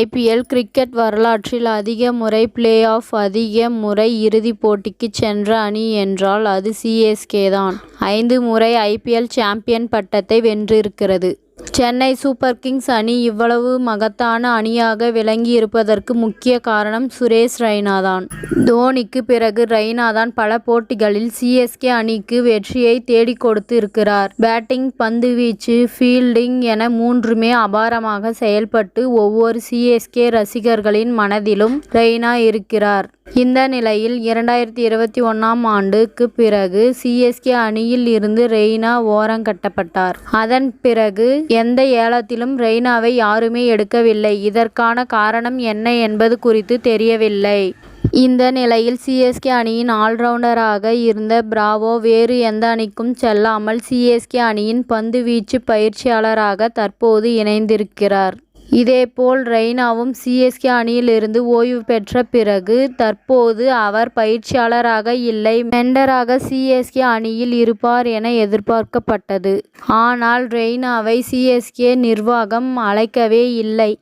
IPL cricket வரலாற்றில் அதிக முறை பிளே ஆஃப் அதிக முறை இறுதிப் போட்டிக்கு சென்ற அணி என்றால் அது சிஎஸ்கே தான். ஐந்து முறை ஐபிஎல் சாம்பியன் பட்டத்தை வென்றிருக்கிறது. சென்னை சூப்பர் கிங்ஸ் அணி இவ்வளவு மகத்தான அணியாக விளங்கி இருப்பதற்கு முக்கிய காரணம் சுரேஷ் ரெய்னா தான். தோனிக்கு பிறகு ரெய்னா தான் பல போட்டிகளில் சிஎஸ்கே அணிக்கு வெற்றியை தேடிக் கொடுத்து இருக்கிறார். பேட்டிங் பந்துவீச்சு ஃபீல்டிங் என மூன்றுமே அபாரமாக செயல்பட்டு ஒவ்வொரு சிஎஸ்கே ரசிகர்களின் மனதிலும் ரெய்னா இருக்கிறார். இந்த நிலையில் இரண்டாயிரத்தி இருபத்தி ஒன்றாம் ஆண்டுக்கு பிறகு சிஎஸ்கே அணியில் இருந்து ரெய்னா ஓரங்கட்டப்பட்டார். அதன் பிறகு எந்த ஏலத்திலும் ரெய்னாவை யாருமே எடுக்கவில்லை. இதற்கான காரணம் என்ன என்பது குறித்து தெரியவில்லை. இந்த நிலையில் சிஎஸ்கே அணியின் ஆல்ரவுண்டராக இருந்த பிராவோ வேறு எந்த அணிக்கும் செல்லாமல் சிஎஸ்கே அணியின் பந்து வீச்சு பயிற்சியாளராக தற்போது இணைந்திருக்கிறார். இதேபோல் ரெய்னாவும் சிஎஸ்கே அணியிலிருந்து ஓய்வு பெற்ற பிறகு தற்போது அவர் பயிற்சியாளராக இல்லை மெண்டராக சிஎஸ்கே அணியில் இருப்பார் என எதிர்பார்க்கப்பட்டது. ஆனால் ரெய்னாவை சிஎஸ்கே நிர்வாகம் அழைக்கவே இல்லை.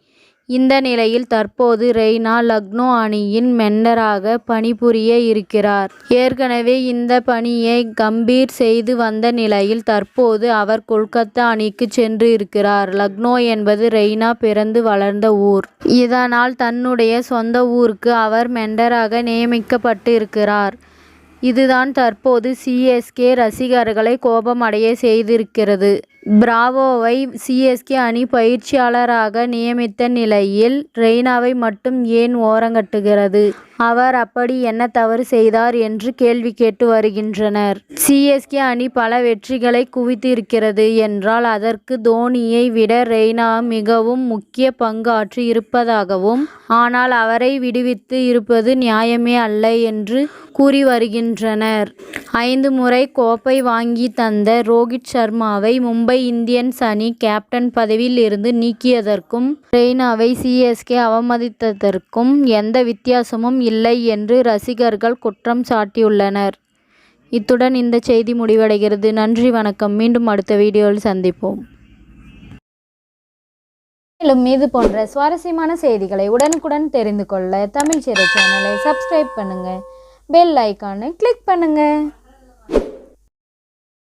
இந்த நிலையில் தற்போது ரெய்னா லக்னோ அணியின் மெண்டராக பணிபுரிய இருக்கிறார். ஏற்கனவே இந்த பணியை கம்பீர் செய்து வந்த நிலையில் தற்போது அவர் கொல்கத்தா அணிக்கு சென்று இருக்கிறார். லக்னோ என்பது ரெய்னா பிறந்து வளர்ந்த ஊர். இதனால் தன்னுடைய சொந்த ஊருக்கு அவர் மென்டராக நியமிக்கப்பட்டிருக்கிறார். இதுதான் தற்போது சிஎஸ்கே ரசிகர்களை கோபமடைய செய்திருக்கிறது. பிராவோவை சிஎஸ்கே அணி பயிற்சியாளராக நியமித்த நிலையில் ரெய்னாவை மட்டும் ஏன் ஓரங்கட்டுகிறது. அவர் அப்படி என்ன தவறு செய்தார் என்று கேள்வி கேட்டு வருகின்றனர். சிஎஸ்கே அணி பல வெற்றிகளை குவித்து இருக்கிறது என்றால் அதற்கு தோனியை விட ரெய்னா மிகவும் முக்கிய பங்காற்றி இருப்பதாகவும் ஆனால் அவரை விடுவித்து இருப்பது நியாயமே அல்ல என்று கூறி வருகின்றனர். ஐந்து முறை கோப்பை வாங்கி தந்த ரோகித் சர்மாவை மும்பை இந்தியன்ஸ் அணி கேப்டன் பதவியில் இருந்து நீக்கியதற்கும் ரெய்னாவை சிஎஸ்கே அவமதித்ததற்கும் எந்த வித்தியாசமும் இல்லை இல்லை என்று ரசிகர்கள் குற்றம் சாட்டியுள்ளனர். இத்துடன் இந்த செய்தி முடிவடைகிறது. நன்றி வணக்கம் மீண்டும் அடுத்த வீடியோவில் சந்திப்போம். மேலும் இது போன்ற சுவாரஸ்யமான செய்திகளை உடனுக்குடன் தெரிந்து கொள்ள தமிழ் சிறை சேனலை சப்ஸ்கிரைப் பண்ணுங்கள் பெல் ஐக்கானை கிளிக் பண்ணுங்கள்